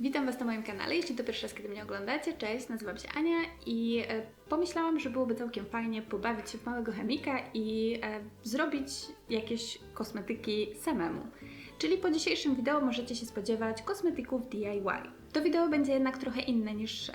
Witam Was na moim kanale. Jeśli to pierwszy raz, kiedy mnie oglądacie, cześć, nazywam się Ania i e, pomyślałam, że byłoby całkiem fajnie pobawić się w małego chemika i e, zrobić jakieś kosmetyki samemu. Czyli po dzisiejszym wideo możecie się spodziewać kosmetyków DIY. To wideo będzie jednak trochę inne niż e,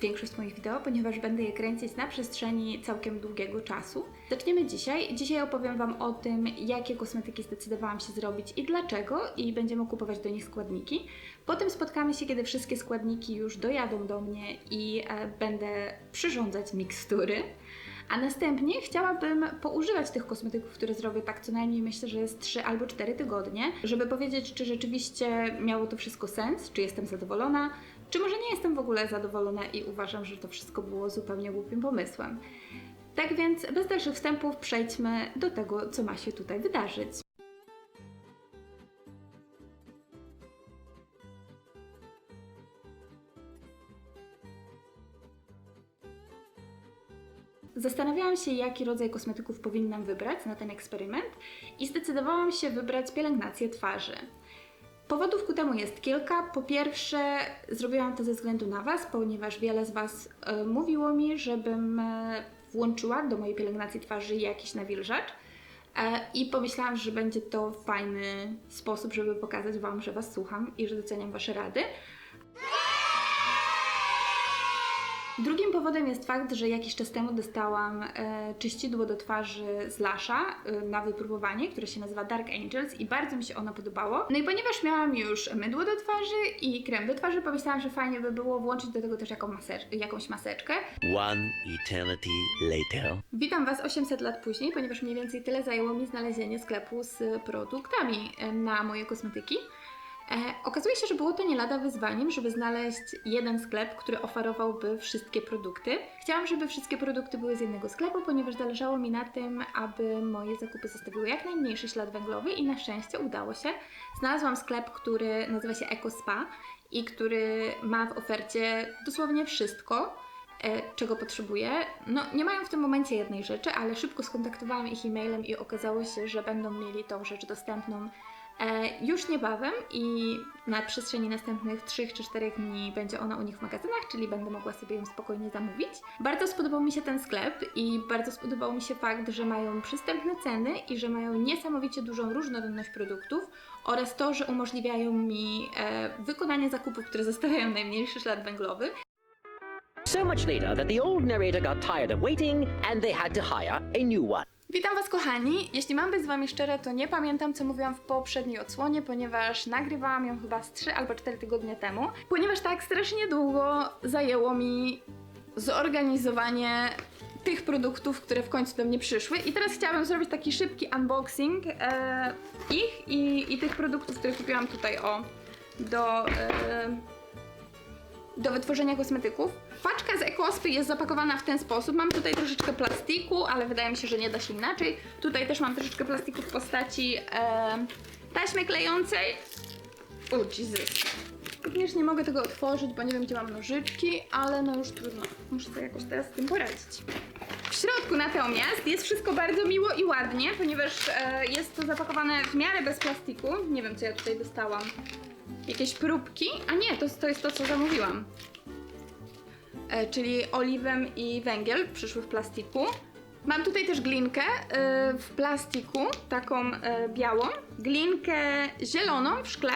większość moich wideo, ponieważ będę je kręcić na przestrzeni całkiem długiego czasu. Zaczniemy dzisiaj. Dzisiaj opowiem Wam o tym, jakie kosmetyki zdecydowałam się zrobić i dlaczego, i będziemy kupować do nich składniki. Potem spotkamy się, kiedy wszystkie składniki już dojadą do mnie i e, będę przyrządzać mikstury. A następnie chciałabym poużywać tych kosmetyków, które zrobię tak co najmniej myślę, że jest 3 albo 4 tygodnie, żeby powiedzieć, czy rzeczywiście miało to wszystko sens, czy jestem zadowolona, czy może nie jestem w ogóle zadowolona i uważam, że to wszystko było zupełnie głupim pomysłem. Tak więc bez dalszych wstępów przejdźmy do tego, co ma się tutaj wydarzyć. Zastanawiałam się, jaki rodzaj kosmetyków powinnam wybrać na ten eksperyment i zdecydowałam się wybrać pielęgnację twarzy. Powodów ku temu jest kilka. Po pierwsze, zrobiłam to ze względu na Was, ponieważ wiele z Was e, mówiło mi, żebym e, włączyła do mojej pielęgnacji twarzy jakiś nawilżacz. E, I pomyślałam, że będzie to fajny sposób, żeby pokazać Wam, że Was słucham i że doceniam Wasze rady. Drugim powodem jest fakt, że jakiś czas temu dostałam e, czyścidło do twarzy z Lasha e, na wypróbowanie, które się nazywa Dark Angels i bardzo mi się ono podobało. No i ponieważ miałam już mydło do twarzy i krem do twarzy, pomyślałam, że fajnie by było włączyć do tego też jaką masecz- jakąś maseczkę. One eternity later. Witam Was 800 lat później, ponieważ mniej więcej tyle zajęło mi znalezienie sklepu z produktami e, na moje kosmetyki. E, okazuje się, że było to nie lada wyzwaniem, żeby znaleźć jeden sklep, który oferowałby wszystkie produkty. Chciałam, żeby wszystkie produkty były z jednego sklepu, ponieważ zależało mi na tym, aby moje zakupy zostawiły jak najmniejszy ślad węglowy i na szczęście udało się. Znalazłam sklep, który nazywa się EcoSpa i który ma w ofercie dosłownie wszystko e, czego potrzebuję. No, nie mają w tym momencie jednej rzeczy, ale szybko skontaktowałam ich e-mailem i okazało się, że będą mieli tą rzecz dostępną już niebawem i na przestrzeni następnych 3 czy 4 dni będzie ona u nich w magazynach, czyli będę mogła sobie ją spokojnie zamówić. Bardzo spodobał mi się ten sklep i bardzo spodobał mi się fakt, że mają przystępne ceny i że mają niesamowicie dużą różnorodność produktów oraz to, że umożliwiają mi e, wykonanie zakupów, które zostawiają najmniejszy ślad węglowy. So much later that the old narrator got tired of waiting and they had to hire a new one. Witam Was kochani. Jeśli mam być z Wami szczera, to nie pamiętam co mówiłam w poprzedniej odsłonie, ponieważ nagrywałam ją chyba z 3 albo 4 tygodnie temu. Ponieważ tak strasznie długo zajęło mi zorganizowanie tych produktów, które w końcu do mnie przyszły. I teraz chciałabym zrobić taki szybki unboxing e, ich i, i tych produktów, które kupiłam tutaj o do, e, do wytworzenia kosmetyków. Paczka z Ecospy jest zapakowana w ten sposób. Mam tutaj troszeczkę plastiku, ale wydaje mi się, że nie da się inaczej. Tutaj też mam troszeczkę plastiku w postaci e, taśmy klejącej. O, Jesus. Również nie mogę tego otworzyć, bo nie wiem, gdzie mam nożyczki, ale no już trudno. Muszę sobie jakoś teraz z tym poradzić. W środku natomiast jest wszystko bardzo miło i ładnie, ponieważ e, jest to zapakowane w miarę bez plastiku. Nie wiem, co ja tutaj dostałam. Jakieś próbki? A nie, to, to jest to, co zamówiłam. E, czyli oliwem i węgiel przyszły w plastiku. Mam tutaj też glinkę e, w plastiku, taką e, białą, glinkę zieloną w szkle,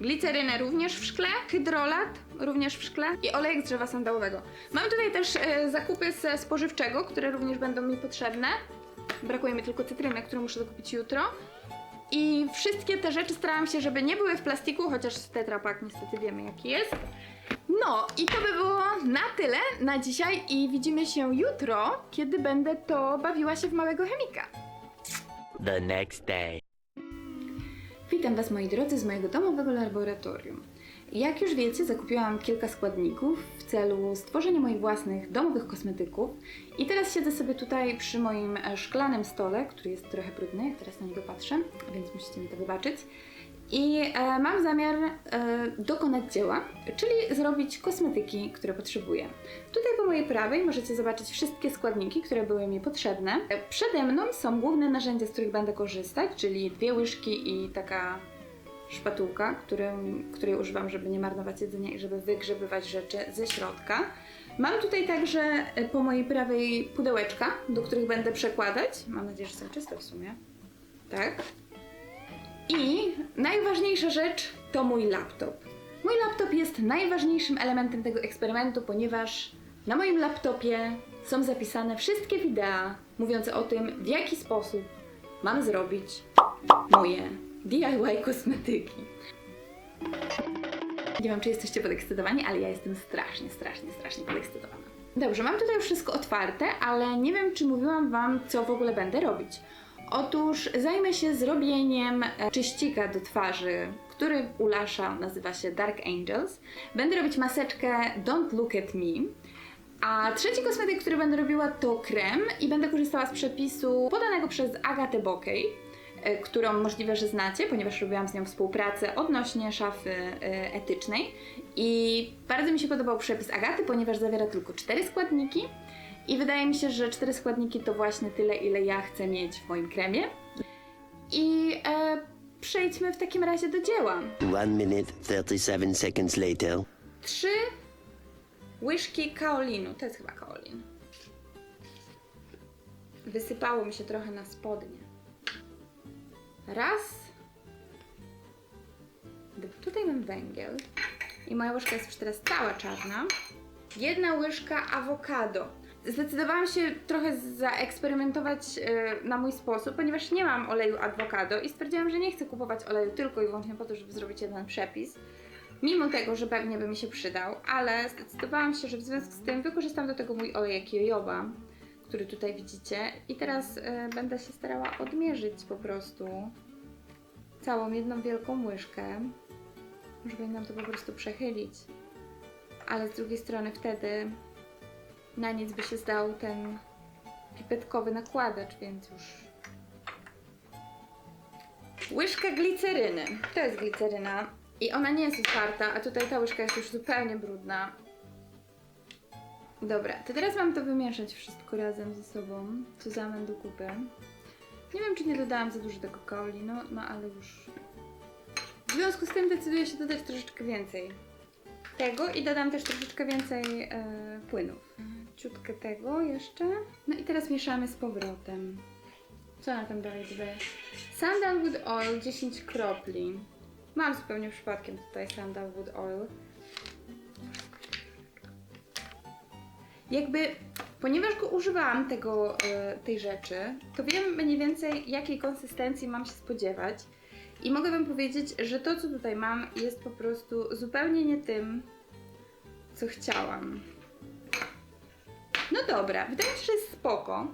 glicerynę również w szkle, hydrolat również w szkle i olejek z drzewa sandałowego. Mam tutaj też e, zakupy ze spożywczego, które również będą mi potrzebne. Brakuje mi tylko cytryny, którą muszę dokupić jutro. I wszystkie te rzeczy starałam się, żeby nie były w plastiku, chociaż Tetra Pak niestety wiemy jaki jest. No i to by było na tyle na dzisiaj i widzimy się jutro, kiedy będę to bawiła się w małego chemika. The next day. Witam Was moi drodzy z mojego domowego laboratorium. Jak już wiecie, zakupiłam kilka składników celu stworzenia moich własnych domowych kosmetyków i teraz siedzę sobie tutaj przy moim e, szklanym stole, który jest trochę brudny, jak teraz na niego patrzę, więc musicie mi to wybaczyć. I e, mam zamiar e, dokonać dzieła, czyli zrobić kosmetyki, które potrzebuję. Tutaj po mojej prawej możecie zobaczyć wszystkie składniki, które były mi potrzebne. E, Przede mną są główne narzędzia, z których będę korzystać, czyli dwie łyżki i taka szpatułka, którym, której używam, żeby nie marnować jedzenia i żeby wygrzebywać rzeczy ze środka. Mam tutaj także e, po mojej prawej pudełeczka, do których będę przekładać. Mam nadzieję, że są czyste w sumie. Tak. I najważniejsza rzecz to mój laptop. Mój laptop jest najważniejszym elementem tego eksperymentu, ponieważ na moim laptopie są zapisane wszystkie wideo mówiące o tym, w jaki sposób mam zrobić moje DIY kosmetyki. Nie wiem, czy jesteście podekscytowani, ale ja jestem strasznie, strasznie, strasznie podekscytowana. Dobrze, mam tutaj już wszystko otwarte, ale nie wiem, czy mówiłam Wam, co w ogóle będę robić. Otóż zajmę się zrobieniem e, czyścika do twarzy, który u Lasha nazywa się Dark Angels. Będę robić maseczkę Don't Look at Me. A trzeci kosmetyk, który będę robiła to krem i będę korzystała z przepisu podanego przez Agatę Bokej, którą możliwe, że znacie, ponieważ robiłam z nią współpracę odnośnie szafy e, etycznej. I bardzo mi się podobał przepis Agaty, ponieważ zawiera tylko cztery składniki. I wydaje mi się, że cztery składniki to właśnie tyle, ile ja chcę mieć w moim kremie. I e, przejdźmy w takim razie do dzieła. One minute, 37 seconds later. Trzy łyżki kaolinu. To jest chyba kaolin. Wysypało mi się trochę na spodnie. Raz. Tutaj mam węgiel. I moja łyżka jest już teraz cała czarna. Jedna łyżka awokado. Zdecydowałam się trochę zaeksperymentować e, na mój sposób, ponieważ nie mam oleju awokado i stwierdziłam, że nie chcę kupować oleju tylko i wyłącznie po to, żeby zrobić jeden przepis. Mimo tego, że pewnie by mi się przydał, ale zdecydowałam się, że w związku z tym wykorzystam do tego mój olejek jojoba, który tutaj widzicie i teraz e, będę się starała odmierzyć po prostu całą jedną wielką łyżkę. Może powinnam to po prostu przechylić, ale z drugiej strony wtedy na nic by się zdał ten pipetkowy nakładacz, więc już Łyżka gliceryny. To jest gliceryna. I ona nie jest otwarta, a tutaj ta łyżka jest już zupełnie brudna. Dobra, to teraz mam to wymieszać wszystko razem ze sobą. Zamę do kupy. Nie wiem, czy nie dodałam za dużo tego kaoli, no, no ale już. W związku z tym decyduję się dodać troszeczkę więcej tego i dodam też troszeczkę więcej e, płynów. Ciutkę tego jeszcze. No i teraz mieszamy z powrotem. Co na tym dalej dodaję? Sandalwood oil 10 kropli. Mam zupełnie przypadkiem tutaj sandalwood oil. Jakby, ponieważ go używałam tego, e, tej rzeczy, to wiem mniej więcej jakiej konsystencji mam się spodziewać. I mogę Wam powiedzieć, że to co tutaj mam jest po prostu zupełnie nie tym, co chciałam. No dobra, wydaje mi się, że jest spoko.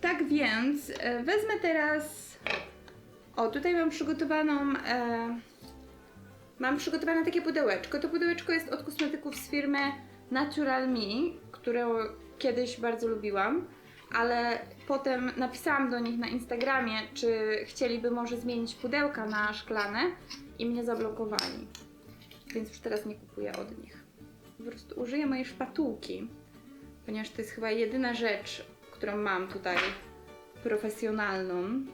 Tak więc e, wezmę teraz. O, tutaj mam przygotowaną. E, mam przygotowane takie pudełeczko. To pudełeczko jest od kosmetyków z firmy Natural Me, które kiedyś bardzo lubiłam, ale potem napisałam do nich na Instagramie, czy chcieliby może zmienić pudełka na szklane i mnie zablokowali. Więc już teraz nie kupuję od nich. Po prostu użyję mojej szpatułki, ponieważ to jest chyba jedyna rzecz, którą mam tutaj profesjonalną.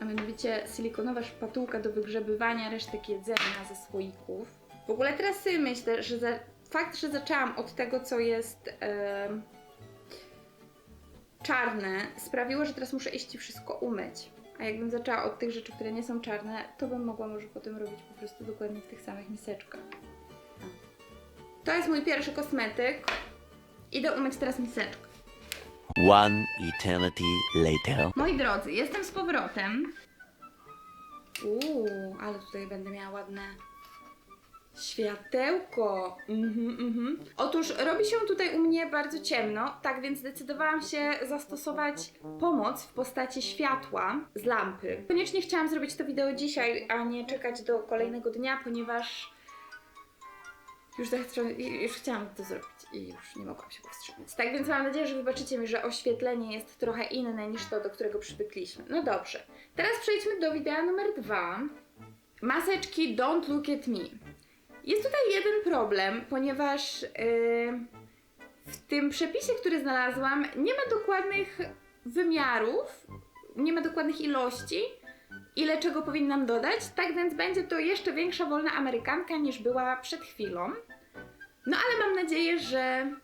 A mianowicie silikonowa szpatułka do wygrzebywania resztek jedzenia ze słoików. W ogóle teraz myślę, że za, fakt, że zaczęłam od tego, co jest czarne, sprawiło, że teraz muszę iść i wszystko umyć. A jakbym zaczęła od tych rzeczy, które nie są czarne, to bym mogła może potem robić po prostu dokładnie w tych samych miseczkach. To jest mój pierwszy kosmetyk. Idę umyć teraz miseczkę. One eternity later. Moi drodzy, jestem z powrotem. Uuu, ale tutaj będę miała ładne światełko. Mhm, mhm. Otóż robi się tutaj u mnie bardzo ciemno, tak więc zdecydowałam się zastosować pomoc w postaci światła z lampy. Koniecznie chciałam zrobić to wideo dzisiaj, a nie czekać do kolejnego dnia, ponieważ już, już chciałam to zrobić i już nie mogłam się powstrzymać. Tak więc mam nadzieję, że wybaczycie mi, że oświetlenie jest trochę inne niż to, do którego przywykliśmy. No dobrze. Teraz przejdźmy do wideo numer dwa. Maseczki Don't Look at Me. Jest tutaj jeden problem, ponieważ yy, w tym przepisie, który znalazłam, nie ma dokładnych wymiarów, nie ma dokładnych ilości ile czego powinnam dodać, tak więc będzie to jeszcze większa wolna amerykanka niż była przed chwilą. No ale mam nadzieję, że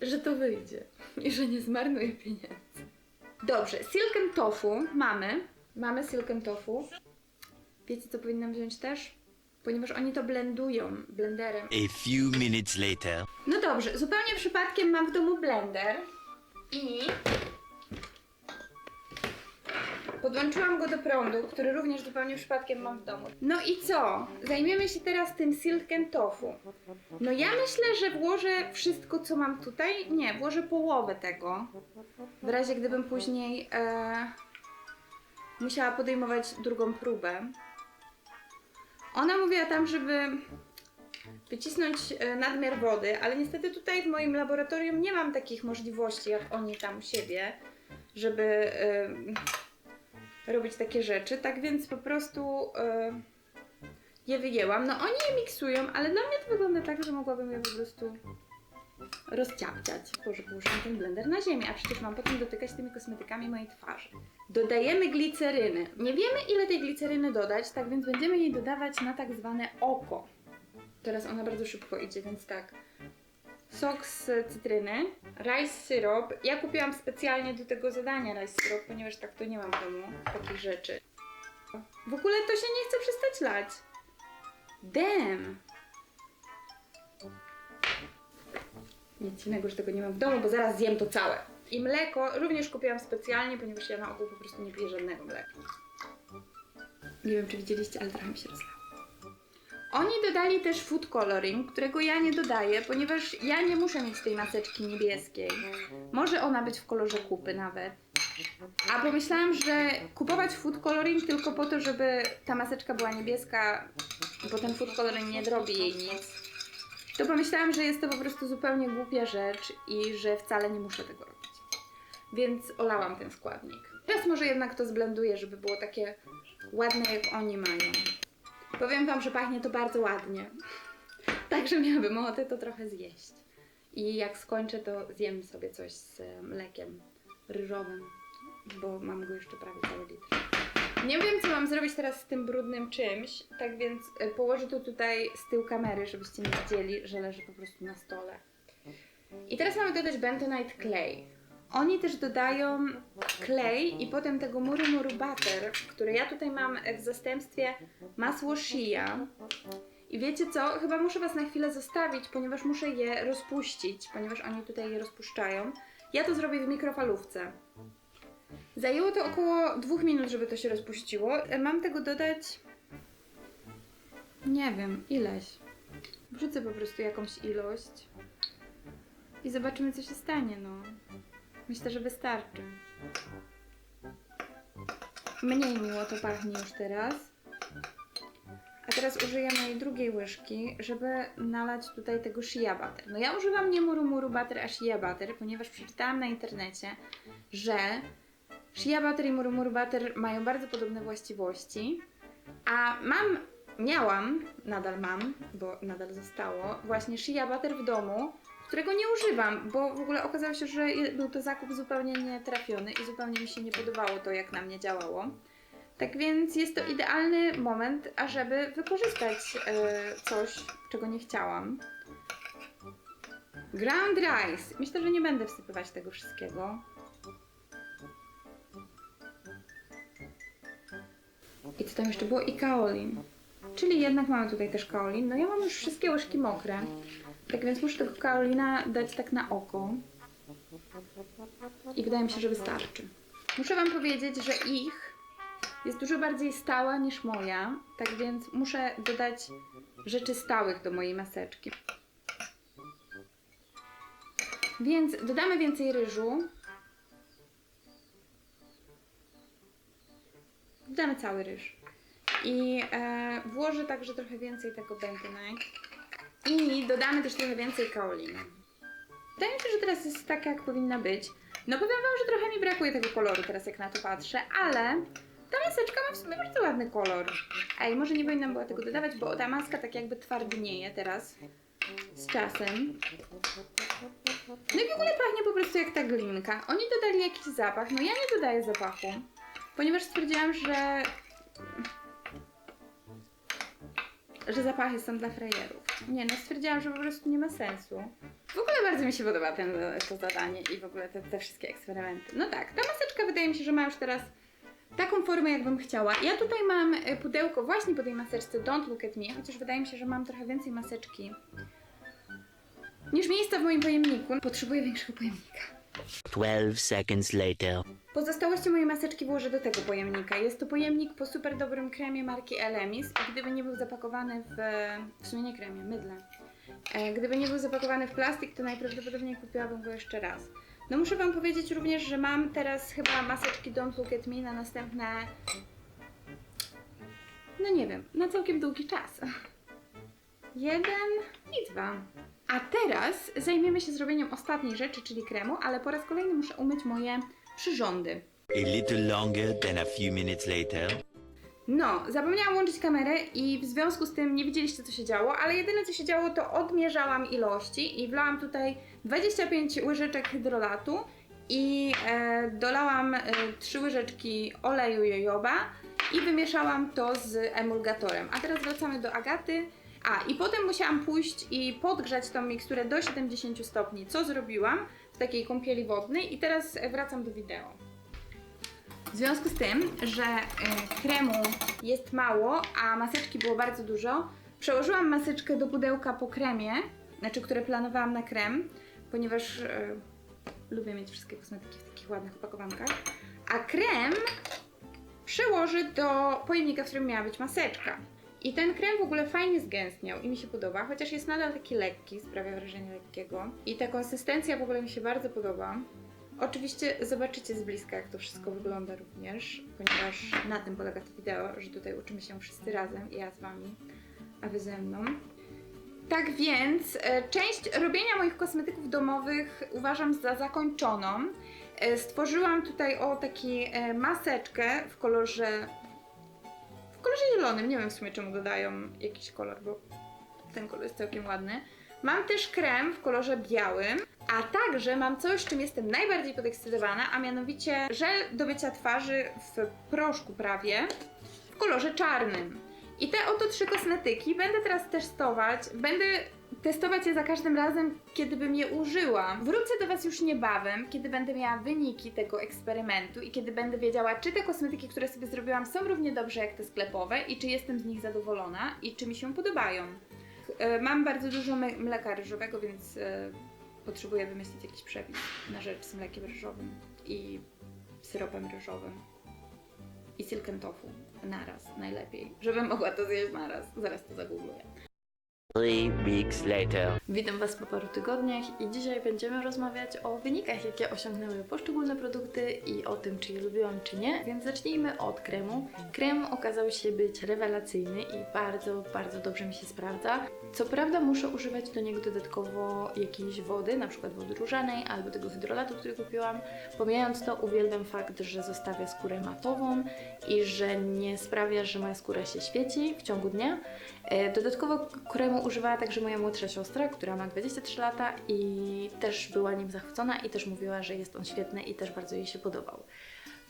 że to wyjdzie i że nie zmarnuję pieniędzy. Dobrze, silken tofu mamy. Mamy silken tofu. Wiecie co powinnam wziąć też? Ponieważ oni to blendują blenderem. A few minutes later. No dobrze, zupełnie przypadkiem mam w domu blender i podłączyłam go do prądu, który również zupełnie przypadkiem mam w domu. No i co? Zajmiemy się teraz tym silken tofu. No ja myślę, że włożę wszystko, co mam tutaj. Nie, włożę połowę tego. W razie gdybym później e, musiała podejmować drugą próbę. Ona mówiła tam, żeby wycisnąć e, nadmiar wody, ale niestety tutaj w moim laboratorium nie mam takich możliwości jak oni tam u siebie, żeby e, robić takie rzeczy, tak więc po prostu e, je wyjęłam. No oni je miksują, ale dla mnie to wygląda tak, że mogłabym je po prostu rozciapciać, Boże, położyłam ten blender na ziemię, a przecież mam potem dotykać tymi kosmetykami mojej twarzy. Dodajemy glicerynę. Nie wiemy ile tej gliceryny dodać, tak więc będziemy jej dodawać na tak zwane oko. Teraz ona bardzo szybko idzie, więc tak. Sok z cytryny, rice syrup. Ja kupiłam specjalnie do tego zadania rice syrup, ponieważ tak to nie mam w domu takich rzeczy. W ogóle to się nie chce przestać lać. Damn! Nic innego, że tego nie mam w domu, bo zaraz zjem to całe. I mleko również kupiłam specjalnie, ponieważ ja na ogół po prostu nie piję żadnego mleka. Nie wiem, czy widzieliście, ale trochę mi się rozlało. Oni dodali też food coloring, którego ja nie dodaję, ponieważ ja nie muszę mieć tej maseczki niebieskiej. Może ona być w kolorze kupy nawet. A pomyślałam, że kupować food coloring tylko po to, żeby ta maseczka była niebieska, bo ten food coloring nie zrobi jej nic. To pomyślałam, że jest to po prostu zupełnie głupia rzecz i że wcale nie muszę tego robić. Więc olałam ten składnik. Teraz może jednak to zblenduję, żeby było takie ładne jak oni mają. Powiem Wam, że pachnie to bardzo ładnie. Także miałabym ochotę to trochę zjeść. I jak skończę, to zjem sobie coś z mlekiem ryżowym, bo mam go jeszcze prawie cały litr. Nie wiem, co mam zrobić teraz z tym brudnym czymś, tak więc e, położę to tutaj z tyłu kamery, żebyście nie widzieli, że leży po prostu na stole. I teraz mamy dodać bentonite clay. Oni też dodają klej i potem tego muru muru butter, które ja tutaj mam w zastępstwie masło shea. I wiecie co? Chyba muszę Was na chwilę zostawić, ponieważ muszę je rozpuścić, ponieważ oni tutaj je rozpuszczają. Ja to zrobię w mikrofalówce. Zajęło to około dwóch minut, żeby to się rozpuściło. E, Mam tego dodać. Nie wiem, ileś. Wrzucę po prostu jakąś ilość. I zobaczymy, co się stanie, no. Myślę, że wystarczy. Mniej miło to pachnie już teraz. A teraz użyję mojej drugiej łyżki, żeby nalać tutaj tego shea butter. No ja używam nie muru muru butter, a shea butter, ponieważ przeczytałam na internecie, że shea butter i muru butter mają bardzo podobne właściwości, a mam, miałam, nadal mam, bo nadal zostało, właśnie shea butter w domu, którego nie używam, bo w ogóle okazało się, że był to zakup zupełnie nietrafiony i zupełnie mi się nie podobało to, jak na mnie działało. Tak więc jest to idealny moment, ażeby wykorzystać e, coś, czego nie chciałam. Ground rice. Myślę, że nie będę wsypywać tego wszystkiego. I co tam jeszcze było? I kaolin. Czyli jednak mamy tutaj też kaolin. No ja mam już wszystkie łyżki mokre. Tak więc muszę tego kaolina dać tak na oko. I wydaje mi się, że wystarczy. Muszę Wam powiedzieć, że ich jest dużo bardziej stała niż moja. Tak więc muszę dodać rzeczy stałych do mojej maseczki. Więc dodamy więcej ryżu. Dodamy cały ryż. I e, włożę także trochę więcej tego bentonite. I dodamy też trochę więcej kaoliny. Wydaje mi się, że teraz jest taka, jak powinna być. No powiem Wam, że trochę mi brakuje tego koloru teraz, jak na to patrzę, ale ta maseczka ma w sumie bardzo ładny kolor. Ej, może nie powinnam była tego dodawać, bo ta maska tak jakby twardnieje teraz z czasem. No i w ogóle pachnie po prostu jak ta glinka. Oni dodali jakiś zapach, no ja nie dodaję zapachu. Ponieważ stwierdziłam, że że zapachy są dla frajerów. Nie no, stwierdziłam, że po prostu nie ma sensu. W ogóle bardzo mi się podoba ten, to zadanie i w ogóle te, te wszystkie eksperymenty. No tak, ta maseczka wydaje mi się, że ma już teraz taką formę, jakbym chciała. Ja tutaj mam e, pudełko właśnie po tej maseczce Don't Look At Me, chociaż wydaje mi się, że mam trochę więcej maseczki niż miejsca w moim pojemniku. Potrzebuję większego pojemnika. 12 seconds later. Pozostałości mojej maseczki włożę do tego pojemnika. Jest to pojemnik po super dobrym kremie marki Elemis gdyby nie był zapakowany w... w sumie nie kremie, mydle. E, gdyby nie był zapakowany w plastik, to najprawdopodobniej kupiłabym go jeszcze raz. No muszę Wam powiedzieć również, że mam teraz chyba maseczki Don't Look At Me na następne... No nie wiem, na całkiem długi czas. Jeden i dwa. A teraz zajmiemy się zrobieniem ostatniej rzeczy, czyli kremu, ale po raz kolejny muszę umyć moje przyrządy. A little longer than a few minutes later. No, zapomniałam włączyć kamerę i w związku z tym nie widzieliście co się działo, ale jedyne co się działo to odmierzałam ilości i wlałam tutaj 25 łyżeczek hydrolatu i e, dolałam e, 3 łyżeczki oleju jojoba i wymieszałam to z emulgatorem. A teraz wracamy do Agaty. A, i potem musiałam pójść i podgrzać tą miksturę do 70 stopni, co zrobiłam w takiej kąpieli wodnej i teraz wracam do wideo. W związku z tym, że y, kremu jest mało, a maseczki było bardzo dużo, przełożyłam maseczkę do pudełka po kremie, znaczy które planowałam na krem, ponieważ y, lubię mieć wszystkie kosmetyki w takich ładnych opakowankach, a krem przełożę do pojemnika, w którym miała być maseczka. I ten krem w ogóle fajnie zgęstniał i mi się podoba, chociaż jest nadal taki lekki, sprawia wrażenie lekkiego. I ta konsystencja w ogóle mi się bardzo podoba. Oczywiście zobaczycie z bliska, jak to wszystko wygląda również, ponieważ na tym polega to wideo, że tutaj uczymy się wszyscy razem, ja z Wami, a Wy ze mną. Tak więc e, część robienia moich kosmetyków domowych uważam za zakończoną. E, Stworzyłam tutaj o taki e, maseczkę w kolorze w kolorze zielonym. Nie wiem w sumie czemu dodają jakiś kolor, bo ten kolor jest całkiem ładny. Mam też krem w kolorze białym, a także mam coś, czym jestem najbardziej podekscytowana, a mianowicie żel do mycia twarzy w proszku prawie w kolorze czarnym. I te oto trzy kosmetyki będę teraz testować. Będę testować je za każdym razem, kiedy bym je użyła. Wrócę do Was już niebawem, kiedy będę miała wyniki tego eksperymentu i kiedy będę wiedziała, czy te kosmetyki, które sobie zrobiłam, są równie dobrze jak te sklepowe i czy jestem z nich zadowolona i czy mi się podobają. E, Mam bardzo dużo mleka ryżowego, więc e, potrzebuję wymyślić jakiś przepis na rzecz z mlekiem ryżowym i syropem ryżowym i silken tofu naraz najlepiej, żebym mogła to zjeść naraz. Zaraz to zagoogluję. Three weeks later. Witam Was po paru tygodniach i dzisiaj będziemy rozmawiać o wynikach, jakie osiągnęły poszczególne produkty i o tym, czy je lubiłam, czy nie. Więc zacznijmy od kremu. Krem okazał się być rewelacyjny i bardzo, bardzo dobrze mi się sprawdza. Co prawda muszę używać do niego dodatkowo jakiejś wody, na przykład wody różanej albo tego hydrolatu, który kupiłam. Pomijając to, uwielbiam fakt, że zostawia skórę matową i że nie sprawia, że moja skóra się świeci w ciągu dnia. E, Dodatkowo kremu używała także moja młodsza siostra, która ma 23 lata i też była nim zachwycona i też mówiła, że jest on świetny i też bardzo jej się podobał.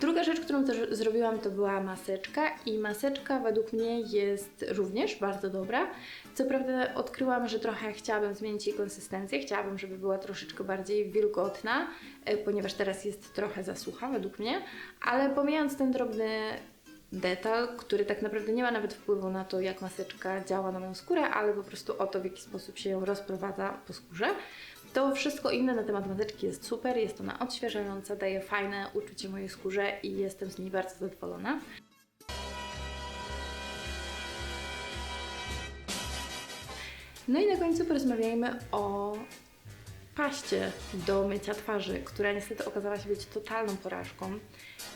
Druga rzecz, którą też zrobiłam, to była maseczka i maseczka według mnie jest również bardzo dobra. Co prawda odkryłam, że trochę chciałabym zmienić jej konsystencję, chciałabym, żeby była troszeczkę bardziej wilgotna, e, ponieważ teraz jest trochę za sucha według mnie, ale pomijając ten drobny detal, który tak naprawdę nie ma nawet wpływu na to, jak maseczka działa na moją skórę, ale po prostu o to, w jaki sposób się ją rozprowadza po skórze. To wszystko inne na temat maseczki jest super, jest ona odświeżająca, daje fajne uczucie mojej skórze i jestem z niej bardzo zadowolona. No i na końcu porozmawiajmy o paście do mycia twarzy, która niestety okazała się być totalną porażką.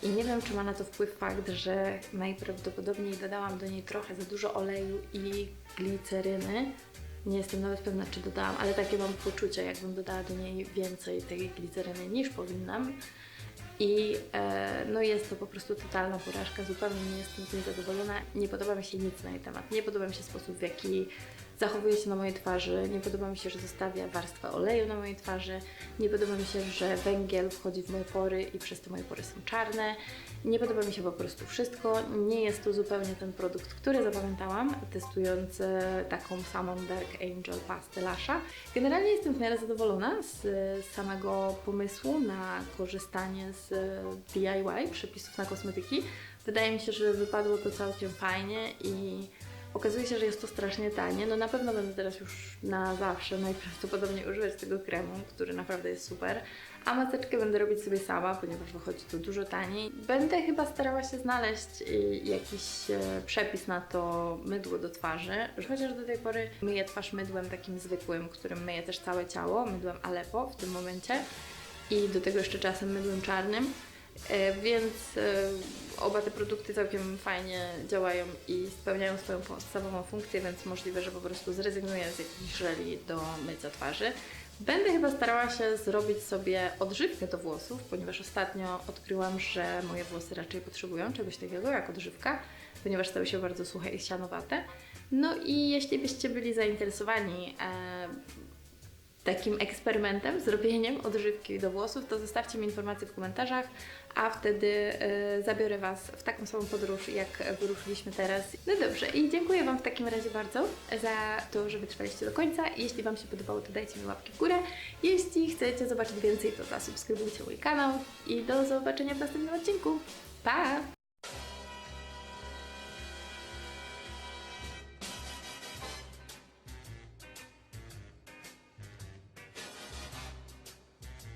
I nie wiem, czy ma na to wpływ fakt, że najprawdopodobniej dodałam do niej trochę za dużo oleju i gliceryny. Nie jestem nawet pewna, czy dodałam, ale takie mam poczucie, jakbym dodała do niej więcej tej gliceryny niż powinnam. I e, no jest to po prostu totalna porażka, zupełnie nie jestem z niej zadowolona, nie podoba mi się nic na jej temat. Nie podoba mi się sposób, w jaki zachowuje się na mojej twarzy, nie podoba mi się, że zostawia warstwę oleju na mojej twarzy, nie podoba mi się, że węgiel wchodzi w moje pory i przez to moje pory są czarne. Nie podoba mi się po prostu wszystko. Nie jest to zupełnie ten produkt, który zapamiętałam, testując e, taką samą Dark Angel Pastę Lasha. Generalnie jestem w miarę zadowolona z e, samego pomysłu na korzystanie z e, DIY, przepisów na kosmetyki. Wydaje mi się, że wypadło to całkiem fajnie i okazuje się, że jest to strasznie tanie. No na pewno będę teraz już na zawsze najprawdopodobniej używać tego kremu, który naprawdę jest super. A maseczkę będę robić sobie sama, ponieważ wychodzi to dużo taniej. Będę chyba starała się znaleźć y, jakiś e, przepis na to mydło do twarzy, chociaż do tej pory myję twarz mydłem takim zwykłym, którym myję też całe ciało, mydłem Aleppo w tym momencie i do tego jeszcze czasem mydłem czarnym. E, Więc e, oba te produkty całkiem fajnie działają i spełniają swoją podstawową funkcję, więc możliwe, że po prostu zrezygnuję z jakichś żeli do mycia twarzy. Będę chyba starała się zrobić sobie odżywkę do włosów, ponieważ ostatnio odkryłam, że moje włosy raczej potrzebują czegoś takiego jak odżywka, ponieważ stały się bardzo suche i sianowate. No i jeśli byście byli zainteresowani e, takim eksperymentem, zrobieniem odżywki do włosów, to zostawcie mi informacje w komentarzach, a wtedy e, zabiorę Was w taką samą podróż, jak wyruszyliśmy teraz. No dobrze, i dziękuję Wam w takim razie bardzo za to, że wytrwaliście do końca. Jeśli Wam się podobało, to dajcie mi łapki w górę. Jeśli chcecie zobaczyć więcej, to zasubskrybujcie mój kanał i do zobaczenia w następnym odcinku. Pa!